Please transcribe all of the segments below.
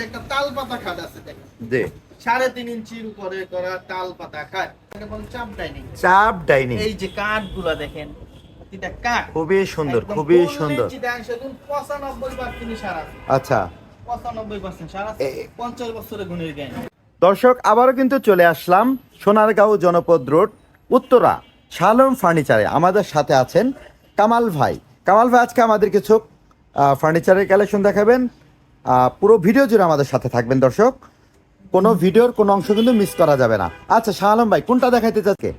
যে একটা তাল পাতা খাট আছে দেখেন। জি। সাড়ে তিন ইঞ্চির উপরে করা তাল পাতা খাট এটা চাপ ডাইনিং। চাপ ডাইনিং। এই যে কাঠগুলা দেখেন এটা কাঠ। খুবই সুন্দর খুবই সুন্দর। পঁচানব্বই বার তিনি সারা আচ্ছা। পঁচানব্বই পার্সেন্ট সারা পঞ্চাশ বছরের গুণের জ্ঞান। দর্শক আবারও কিন্তু চলে আসলাম সোনারগাঁও জনপদ রোড উত্তরা শালম ফার্নিচারে। আমাদের সাথে আছেন কামাল ভাই। কামাল ভাই আজকে আমাদের কিছু ফার্নিচারের কালেকশন দেখাবেন। পুরো ভিডিও জুড়ে আমাদের সাথে থাকবেন দর্শক। কোনো ভিডিওর কোনো অংশ কিন্তু মিস করা যাবে না। আচ্ছা শাহ আলম ভাই কোনটা দেখাইতে চাচ্ছে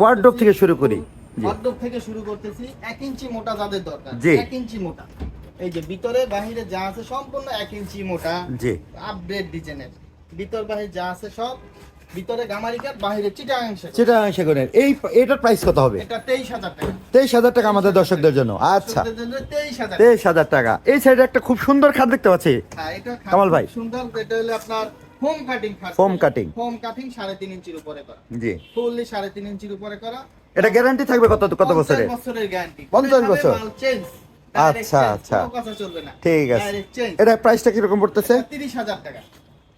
ওয়ার্ডরোব থেকে শুরু করি। থেকে শুরু করতেছি। ইঞ্চি মোটা যাদের দরকার। ইঞ্চি মোটা। এই যে ভিতরে বাহিরে যা আছে সম্পূর্ণ ইঞ্চি মোটা। জি। আপডেট ডিজাইনের ভিতর বাহির যা আছে সব ভিতরে গামারি কাঠ বাহিরে চিটাং সেগুনের। এই এটার প্রাইস কত হবে? এটা তেইশ হাজার টাকা। তেইশ হাজার টাকা আমাদের দর্শকদের জন্য। আচ্ছা। তেইশ হাজার টাকা। এই সাইডে একটা খুব সুন্দর খাট দেখতে পাচ্ছি। হ্যাঁ, এটা কামাল ভাই। সুন্দর। এটা হলো আপনার হোম কাটিং খাট। Foam cutting। হোম কাটিং সাড়ে তিন ইঞ্চির উপরে করা। জি। ফুললি সাড়ে তিন ইঞ্চির উপরে করা। এটা গ্যারান্টি থাকবে কত কত বছরে পঞ্চাশ বছরের? গ্যারান্টি 50 বছর? চেঞ্জ আচ্ছা, আচ্ছা। ঠিক আছে। এটা প্রাইসটা কীরকম পড়তেছে? তিরিশ হাজার টাকা।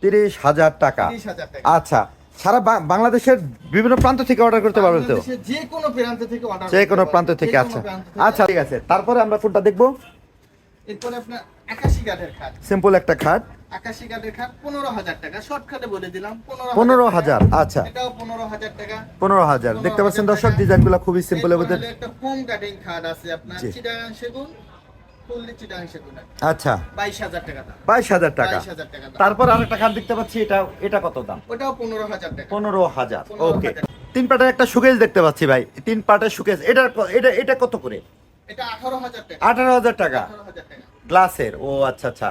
তিরিশ হাজার টাকা। তিরিশ হাজার টাকা। আচ্ছা। সারা বাংলাদেশের বিভিন্ন প্রান্ত থেকে অর্ডার করতে পারবে তো? যে কোনো প্রান্ত থেকে অর্ডার যে কোনো প্রান্ত থেকে আচ্ছা। আচ্ছা ঠিক আছে। তারপরে আমরা কোনটা দেখব? এরপরে আপনার আকাশি কাঠের খাট। সিম্পল একটা খাট। আকাশি কাঠের খাট পনেরো হাজার টাকা। শর্টকাটে বলে দিলাম পনেরো হাজার আচ্ছা। এটাও পনেরো হাজার টাকা। পনেরো হাজার। দেখতে পাচ্ছেন দর্শক ডিজাইনগুলো খুবই সিম্পলের এরপর মধ্যে একটা ফোম কাটিং খাট আছে। আপনার চিটাগাং সেগুন আচ্ছা। বাইশ হাজার টাকা বাইশ হাজার টাকা। বাইশ হাজার টাকা দাম। তারপর আরেকটা খাট দেখতে পাচ্ছি এটা এটা কত দাম? ওটাও পনেরো হাজার টাকা। পনেরো হাজার ওকে। তিন পাটের একটা সুকেজ দেখতে পাচ্ছি ভাই তিন পাটের সুকেজ এটা এটা এটা কত করে? এটা আঠারো হাজার টাকা। আঠারো হাজার টাকা। আঠারো হাজার টাকা। গ্লাসের ও আচ্ছা আচ্ছা।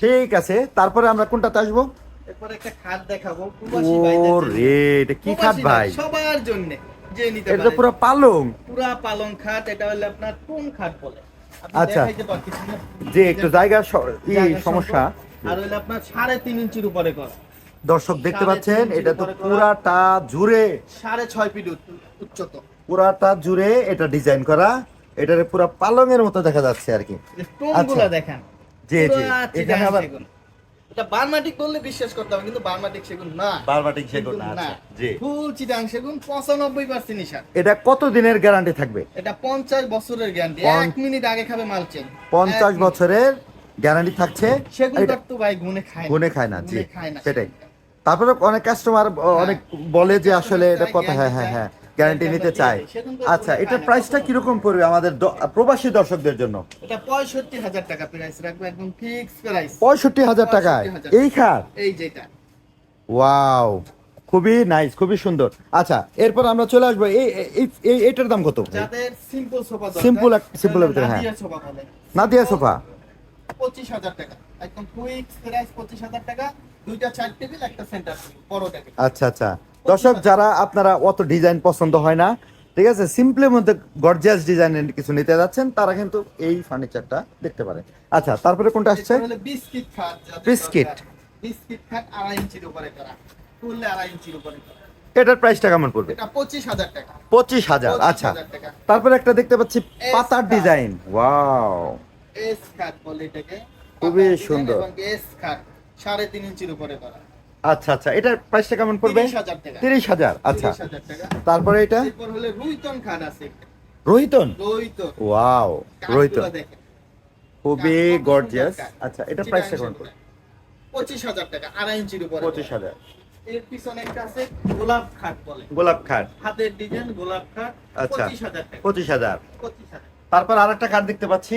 ঠিক আছে তারপরে আমরা কোনটাতে আসব? এরপরে একটা খাট দেখাবো ও রে এটা কি খাট ভাই সবার জন্য যে নিতে এটা পুরো পালং। পুরা পালং খাট এটা হলো আপনার কোন খাট বলে? আচ্ছা। যে একটু জায়গার সমস্যা। আর হলো আপনার সাড়ে তিন ইঞ্চির উপরে করা দর্শক দেখতে পাচ্ছেন এটা তো পুরাটা জুড়ে। সাড়ে ছয় ফিট উচ্চ- উচ্চত। পুরাটা জুড়ে এটা ডিজাইন করা। এটারে পুরা এর মতো দেখা যাচ্ছে আর কি। আচ্ছা। দেখেন। জি জি। এখানে আবার। এটা বার্মাটিক বললে বিশ্বাস করতে হবে কিন্তু বার্মাটিক সেগুন না। সেগুন না আচ্ছা জি। ফুল চিটাং সেগুন পঁচানব্বই পার্সেন্ট নিশান এটা কত দিনের গ্যারান্টি থাকবে? এটা পঞ্চাশ বছরের গ্যারান্টি পঞ্চ- এক মিনিট আগে খাবে মাল চেন পঞ্চাশ বছরের গ্যারান্টি থাকছে। সেগুন তো ভাই গুনে খায় গুনে খায় না জি সেটাই। তারপরে অনেক কাস্টমার অনেক বলে যে আসলে এটা কথা হ্যাঁ হ্যাঁ হ্যাঁ। গ্যারান্টি নিতে চাই। আচ্ছা এটার প্রাইসটা কীরকম পড়বে আমাদের প্রবাসী দর্শকদের জন্য? এটা পঁয়ষট্টি হাজার টাকা প্রাইস রাখব একদম ফিক্স প্রাইস পঁয়ষট্টি হাজার টাকায়? এই খাট? এই যেটা ওয়াও খুবই নাইস খুবই সুন্দর। আচ্ছা এরপর আমরা চলে আসব। এই এই- এটার দাম কত? যাদের সিম্পল সোফা simple এর ভিতরে, হ্যাঁ। নাদিয়া সোফা পঁচিশ হাজার টাকা। একদম কুইক প্রাইস পঁচিশ হাজার টাকা। দুইটা চার টেবিল একটা সেন্টার বড় টেবিল আচ্ছা আচ্ছা। দর্শক যারা আপনারা অত ডিজাইন পছন্দ হয় না ঠিক আছে সিম্পলের মধ্যে গর্জিয়াস ডিজাইনের কিছু নিতে যাচ্ছেন তারা কিন্তু এই ফার্নিচারটা দেখতে পারে আচ্ছা তারপরে কোনটা আসছে? Biscuit biscuit. বিস্কিট খাট আড়াই ইঞ্চির উপরে করা ফুললে আড়াই ইঞ্চির উপরে করা। এটার প্রাইসটা কেমন পড়বে? পঁচিশ হাজার আচ্ছা। তারপরে একটা দেখতে পাচ্ছি পাতার ডিজাইন ওয়াও খুবই সুন্দর। সাড়ে তিন ইঞ্চির উপরে করা। আচ্ছা আচ্ছা এটার প্রাইসটা কেমন পড়বে? তিরিশ হাজার আচ্ছা। তারপরে এটা? রুইতন খাট আছে। রোহিতন ওয়াও রোহিতন খুবই গর্জিয়াস আচ্ছা এটা প্রাইসটা কেমন পড়বে? পঁচিশ হাজার টাকা আড়াই ইঞ্চির উপরে পঁচিশ হাজার। এর পিছনে একটা আছে গোলাপ খাট বলে। গোলাপ খাট হাতের ডিজাইন গোলাপ খাট আচ্ছা। পঁচিশ হাজার তারপর আরেকটা কার্ড দেখতে পাচ্ছি।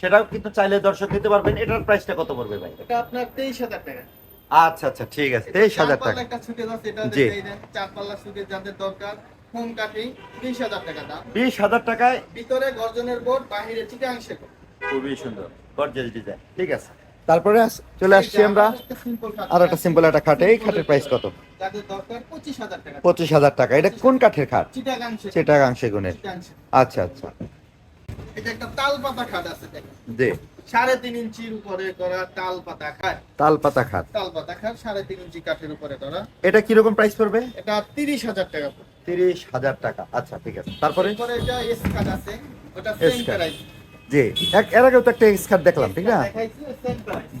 সেটাও কিন্তু চাইলে দর্শক নিতে পারবেন। এটার প্রাইসটা কত পড়বে ভাই? এটা আপনার তেইশ হাজার টাকা। আচ্ছা আচ্ছা ঠিক আছে। তেইশ হাজার টাকা। একটা সুকেস আছে এটা জি। দেন চার পাল্লা সুকেস যাদের দরকার হোম কাটিং বিশ হাজার টাকা দাম। বিশ হাজার টাকায় ভিতরে গর্জনের বোর্ড বাহিরে চিটাংশে খুবই সুন্দর। গর্জিয়াস ডিজাইন ঠিক আছে। তারপরে চলে আসছি আমরা আর একটা সিম্পল একটা খাট এই খাটের প্রাইস কত? পঁচিশ হাজার টাকা। এটা কোন কাঠের খাট চিটাগাংশে সেটা গুণের আচ্ছা আচ্ছা। এটা একটা তাল পাতা খাট আছে দেখেন। সাড়ে তিন ইঞ্চির উপরে করা তাল পাতা খাট তাল পাতা খাট তাল পাতা খাট সাড়ে তিন ইঞ্চি কাঠের উপরে করা। এটা কীরকম প্রাইস পড়বে? এটা তিরিশ হাজার টাকা তিরিশ হাজার টাকা। আচ্ছা ঠিক আছে। তারপরে? এরপরে এটা এস কাট আছে। ওটা সেম প্রাইস জি। এক এর আগেও তো একটা এক্স দেখলাম ঠিক না?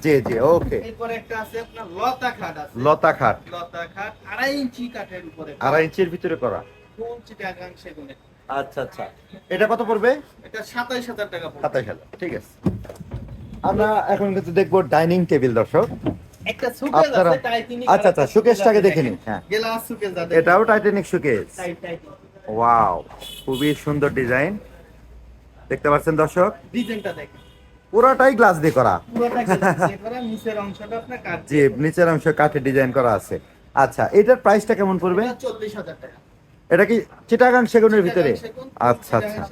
জি জি ওকে। এরপরে একটা আছে আপনার লতা খাট আছে। লতা খাট লতা খাট আড়াই ইঞ্চি কাঠের উপরে আড়াই ইঞ্চির ভিতরে করা। চিটাগাং সেগুনের আচ্ছা আচ্ছা। এটা কত পড়বে? এটা টাকা ঠিক আছে। আমরা এখন কিন্তু দেখব ডাইনিং টেবিল দর্শক। একটা সুকেস আছে টাইটানিক আচ্ছা, আচ্ছা, দেখে নিন, হ্যাঁ। গ্লাস এটাও টাইটানিক ওয়াও খুবই সুন্দর ডিজাইন। দেখতে পাচ্ছেন দর্শক? ডিজাইনটা দেখেন। পুরোটাই গ্লাস দিয়ে করা। নিচের অংশটা আপনার কাট জি নিচের অংশ কাঠের ডিজাইন করা আছে। আচ্ছা এটার প্রাইসটা কেমন পড়বে? চল্লিশ হাজার টাকা। এটা কি চিটাগাং সেগুনের ভিতরে? আচ্ছা আচ্ছা।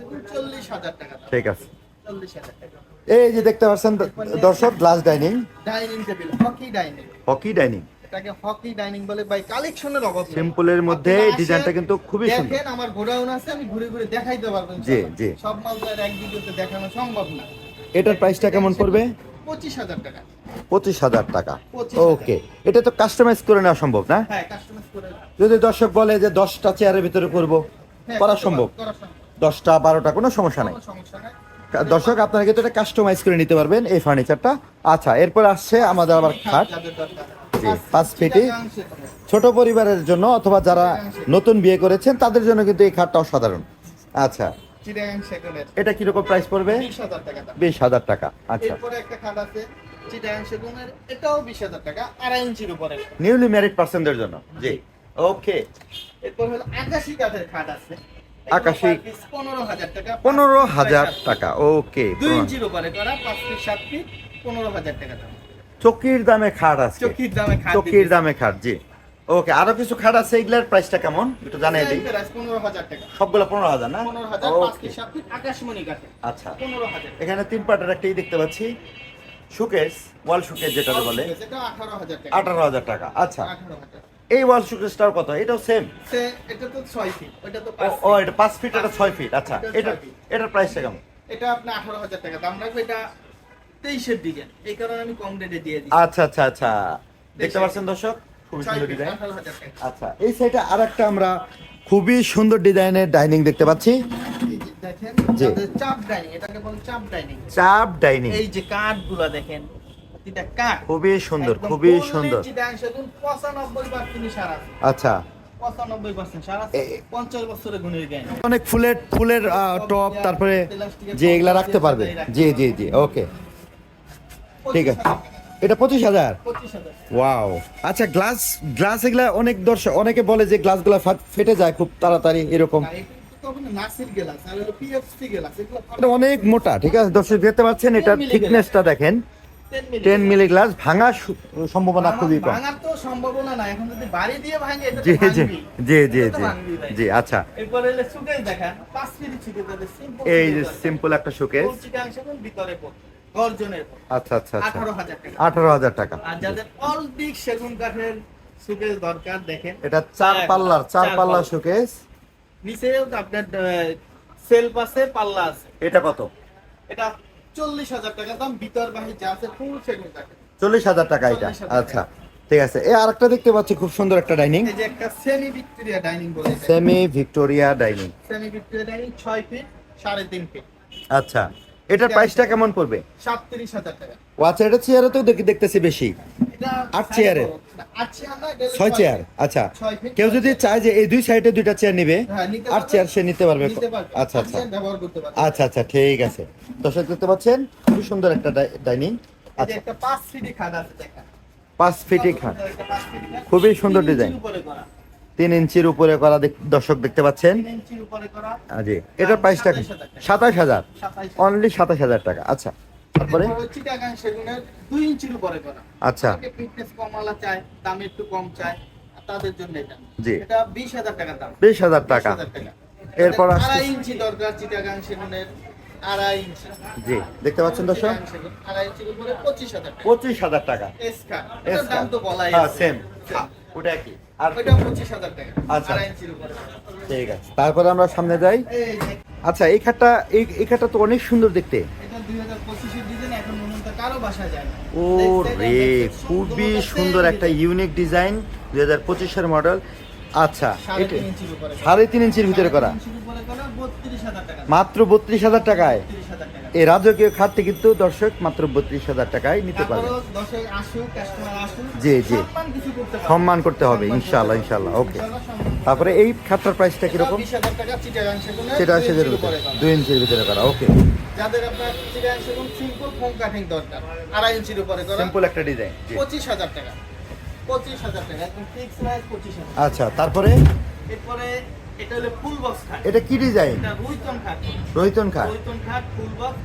ঠিক আছে। এই যে দেখতে পাচ্ছেন দর্শক glass dining dining table hockey dining hockey dining এটাকে হকি ডাইনিং বলে বাই কালেকশনের অভাব। সিম্পলের মধ্যে ডিজাইনটা কিন্তু খুবই সুন্দর। দেখেন আমার গোডাউন আছে আমি ঘুরে ঘুরে দেখাইতে পারব জি। জি। সব মাল তো এক ভিডিওতে দেখানো সম্ভব না। এটার প্রাইসটা কেমন পড়বে? পঁচিশ হাজার টাকা। পঁচিশ হাজার টাকা। ওকে এটা তো কাস্টমাইজ করে নেওয়া সম্ভব না? হ্যাঁ যদি দর্শক বলে যে দশটা চেয়ারের ভিতরে করব হ্যাঁ, করা সম্ভব। দশটা বারোটা কোনো সমস্যা নাই। দর্শক আপনারা কিন্তু এটা কাস্টমাইজ করে নিতে পারবেন এই ফার্নিচারটা আচ্ছা এরপর আসছে আমাদের আবার খাট। দরকার। জি, পাঁচ ফিটি। ছোট পরিবারের জন্য অথবা যারা নতুন বিয়ে করেছেন তাদের জন্য কিন্তু এই খাটটা অসাধারণ। আচ্ছা। এটা কীরকম প্রাইস পড়বে? বিশ হাজার টাকা দাম। বিশ হাজার টাকা। আচ্ছা। একটা খাট আছে। চিটাগাং সেগুনের এটাও বিশ হাজার টাকা আড়াই ইঞ্চির উপরে। নিউলি ম্যারিড পার্সনদের জন্য জি। ওকে এরপর হলো আকাশি কাঠের খাট আছে। আকাশি। পনেরো হাজার টাকা পনেরো হাজার ফিট বাই সাত টাকা ওকে দুই ইঞ্চির উপরে করা পাঁচ ফিট সাত ফিট পনেরো হাজার টাকা দাম। চকির দামে খাট আছে। চকির দামে খাট চকির দামে খাট জি। ওকে আরও কিছু খাট আছে এগুলার প্রাইসটা কেমন? একটু জানিয়ে দিই। সবগুলো পনেরো হাজার না? আকাশমণি আচ্ছা। এখানে তিন পার্টের একটাই দেখতে পাচ্ছি। সুকেস ওয়াল সুকেস যেটা বলে। আঠারো হাজার টাকা। আচ্ছা। এই ওয়াল সুকেসটার কত? এটাও সেম এটা তো ছয় ফিট ওটা তো ও। এটা পাঁচ ফিট এটা ছয় ফিট আচ্ছা। এটা। এটার প্রাইসটা কেমন? এটা আপনি আঠারো হাজার টাকা দাম রাখবে এটা তেইশের ডিজাইন এই কারণে আমি কম রেটে দিয়ে দিই আচ্ছা আচ্ছা আচ্ছা। দেখতে পাচ্ছেন দর্শক? খুবই সুন্দর ডিজাইন আচ্ছা এই সাইডে আর একটা আমরা খুবই সুন্দর ডিজাইনের ডাইনিং দেখতে পাচ্ছি। দেখেন চাপ ডাইনিং এটাকে বলে চাপ ডাইনিং। চাপ ডাইনিং। এই যে কাঠগুলা দেখেন প্রতিটা কাঠ। খুবই সুন্দর খুবই সুন্দর। আচ্ছা। অনেক ফুলের ফুলের টপ তারপরে যে এগুলা রাখতে পারবে। জি জি জি ওকে। ঠিক আছে। এটা পঁচিশ হাজার? ওয়াও। আচ্ছা গ্লাস গ্লাস এগুলা অনেক দর্শক অনেকে বলে যে গ্লাসগুলা ফেটে যায় খুব তাড়াতাড়ি এরকম। এটা অনেক মোটা ঠিক আছে? দর্শক দেখতে পাচ্ছেন 10 থিকনেসটা দেখেন। টেন মিলি গ্লাস ভাঙার সম্ভাবনা খুবই কম। ভাঙার তো সম্ভাবনা না এখন যদি বাড়ি দিয়ে ভাঙে এটা জি জি জি জি জি জি আচ্ছা। এরপরে সুকেশ ছিটে সিম্পল এই যে সিম্পল একটা শোকেস চিটাংশ ভিতরে পড়ে। গর্জনের আচ্ছা আচ্ছা আচ্ছা। আঠারো হাজার টাকা। আঠারো হাজার টাকা। আর যাদের অল বিগ সেগুন কাঠের সুকেশ দরকার দেখেন। এটা চার পাল্লার চার চার পাল্লা। নিচেও আপনার সেলফ আছে পাল্লা আছে। এটা কত? এটা চল্লিশ হাজার টাকা দাম ভিতর বাহির যা আছে ফুল সেগুন চল্লিশ হাজার টাকা এটা? আচ্ছা ঠিক আছে। এই আরেকটা দেখতে পাচ্ছি খুব সুন্দর একটা ডাইনিং এই যে একটা সেমি ভিক্টোরিয়া ডাইনিং বলে semi Victoria dining semi Victoria dining ছয় ফিট সাড়ে তিন ফিট আচ্ছা এটার প্রাইসটা কেমন পড়বে? সাতত্রিশ হাজার টাকা। ও আচ্ছা এটা চেয়ারে তো দেখতেছি বেশি। আট চেয়ারে? আট ছয় চেয়ার আচ্ছা। কেউ যদি চায় যে এই দুই সাইডে দুইটা চেয়ার নিবে হ্যাঁ, পারবে। চেয়ার সে নিতে পারবে। আচ্ছা আচ্ছা। আচ্ছা আচ্ছা ঠিক আছে। দর্শক দেখতে পাচ্ছেন খুবই সুন্দর একটা ডাইনিং। আচ্ছা। পাঁচ ফিটি খাট। খুবই সুন্দর ডিজাইন। তিন ইঞ্চির উপরে করা দর্শক দেখতে পাচ্ছেন। জি। এটার প্রাইসটা। সাতাশ হাজার অনলি সাতাশ হাজার টাকা। আচ্ছা। তারপরে? চিটাগাং সেগুনের ইঞ্চির উপরে করা। আচ্ছা। ফিটনেস কমালা চায়, দাম একটু কম চায়, তাদের জন্য এটা। জি। এটা বিশ হাজার টাকা দাম। বিশ হাজার টাকা। 20,000 টাকা। এরপর আসছে- ইঞ্চি দরকার চিটাগাং সেগুনের আড়াই ইঞ্চি। জি দেখতে পাচ্ছেন দর্শক? আড়াই ইঞ্চির উপরে টাকা। এসকা দাম তো বলাই হ্যাঁ সেম ওটা কি আর টাকা। আচ্ছা। আড়াই ইঞ্চির উপরে। ঠিক আছে। তারপরে আমরা সামনে যাই। আচ্ছা এই খাটটা এই খাটটা তো অনেক সুন্দর দেখতে। ও রে খুবই সুন্দর একটা ইউনিক ডিজাইন দুই হাজার পঁচিশের মডেল আচ্ছা সাড়ে তিন ইঞ্চির ভিতরে করা। মাত্র বত্রিশ হাজার টাকায়? এই রাজকীয় খাটটি কিন্তু দর্শক মাত্র বত্রিশ হাজার টাকায় নিতে পারবে। জি, জি। সম্মান করতে হবে ইনশাল্লাহ হবে। ওকে। তারপরে এই খাটটার প্রাইসটা কীরকম? সেটা সেদের ভিতরে। দুই ইঞ্চির ভিতরে করা ওকে। যাদের আপনার সিম্পল ফোম কাটিং দরকার আড়াই ইঞ্চির উপরে সিম্পল একটা ডিজাইন পঁচিশ হাজার টাকা পঁচিশ হাজার টাকা একদম ফিক্স প্রাইস পঁচিশ হাজার আচ্ছা তারপরে? এরপরে এটা হলো ফুল বক্স খাট। এটা কি ডিজাইন এটা রুইতন খাট। রোহিতন খাট। রুইতন খাট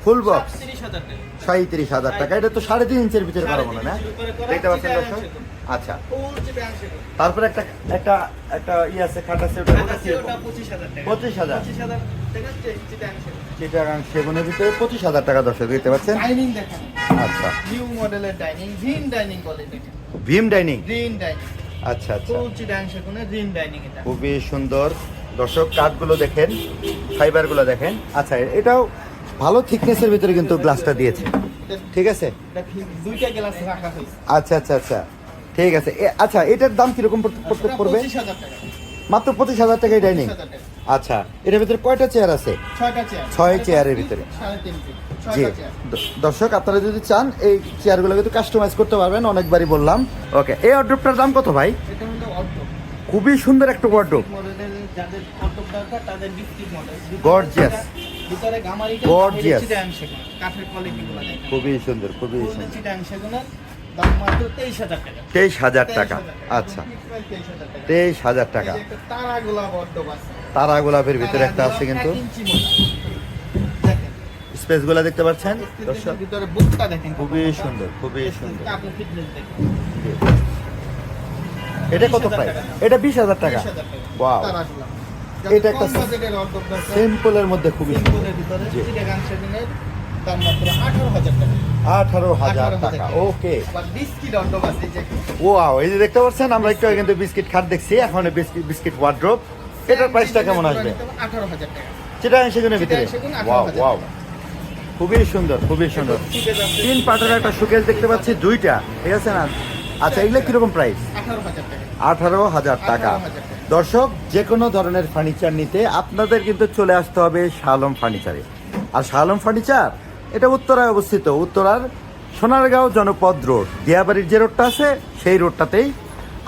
ফুল বক্স box? তিরিশ হাজার টাকা। সাঁত্রিশ হাজার টাকা। এটা তো সাড়ে তিন ইঞ্চের ভিতরে করা মনে না? দেখতে পাচ্ছেন দর্শক? আচ্ছা। ফুল তারপরে একটা একটা একটা ই আছে খাট আছে ওটা খাট ওটা আছে কীরকম? ওটা পঁচিশ হাজার টাকা। পঁচিশ হাজার। পঁচিশ হাজার টাকা চিটাগাং সেগুন সেগুনের ভিতরে পঁচিশ হাজার টাকা দর্শক দেখতে পাচ্ছেন? ডাইনিং দেখেন। আচ্ছা। নিউ মডেলের ডাইনিং গ্রিন ডাইনিং বলে দেখেন ভীম ডাইনিং? Green dining. আচ্ছা আচ্ছা। ফুল খুবই সুন্দর। দর্শক কাঠগুলো দেখেন ফাইবারগুলো দেখেন। আচ্ছা এটাও ভালো থিকনেসের ভিতরে কিন্তু গ্লাসটা দিয়েছে। ঠিক আছে? আচ্ছা আচ্ছা আচ্ছা। ঠিক আছে। আচ্ছা এটার দাম কীরকম পড়বে? মাত্র পঁচিশ হাজার টাকায় ডাইনিং 25,000 আচ্ছা এটার ভিতরে কয়টা চেয়ার আছে? ছয় চেয়ারের ভিতরে। জি। দর্শক আপনারা যদি চান এই চেয়ারগুলো কিন্তু কাস্টমাইজ করতে পারবেন অনেকবারই বললাম। ওকে এই অর্ডারটার দাম কত ভাই? খুবই সুন্দর একটা ওয়ার্ড্রোবগুলো দেখেন। খুবই সুন্দর খুবই সুন্দর। তেইশ হাজার টাকা। আচ্ছা। তেইশ হাজার টাকা। একটা তারা গোলাপের ভিতরে একটা আছে কিন্তু। স্পেসগুলো দেখতে পাচ্ছেন? দর্শক। খুবই সুন্দর খুবই সুন্দর কাঠের ফিটনেস দেখেন জি। এটা কত 20,000 প্রাইস এটা বিশ হাজার টাকা? 20,000 টাকা। Wow. তারা গোলাপ। এটা একটা সিম্পলের মধ্যে খুবই আঠারো হাজার টাকা। আঠারো হাজার 18,000 টাকা। ওকে অর্ধব আছে এই যে ওয়াও এই যে দেখতে পাচ্ছেন আমরা একটু কিন্তু বিস্কিট খাট দেখছি। এখন বিস্কিট বিস্কিট ওয়ার্ড্রোপ এটার প্রাইসটা কেমন আসবে? আঠারো হাজার টাকা। সেটা সেগুনের ভিতরে? ওয়াও ওয়াও খুবই সুন্দর খুবই সুন্দর। তিন পাটের একটা সুকেশ দেখতে পাচ্ছি দুইটা। ঠিক আছে না? আচ্ছা এগুলো কীরকম প্রাইস আঠারো হাজার টাকা। আঠারো হাজার টাকা। 18,000 টাকা। দর্শক যে কোনো ধরনের ফার্নিচার নিতে আপনাদের কিন্তু চলে আসতে হবে শালম ফার্নিচারে আর শালম ফার্নিচার এটা উত্তরায় অবস্থিত। উত্তরার সোনারগাঁও জনপদ রোড। দিয়াবাড়ির যে রোডটা আছে সেই রোডটাতেই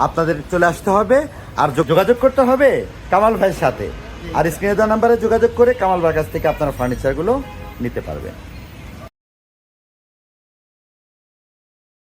আপনাদের চলে আসতে হবে। আর যোগাযোগ করতে হবে কামাল ভাইয়ের সাথে। আর স্ক্রিনে দেওয়া নাম্বারে যোগাযোগ করে কামাল ভাইয়ের কাছ থেকে আপনারা ফার্নিচারগুলো নিতে পারবেন।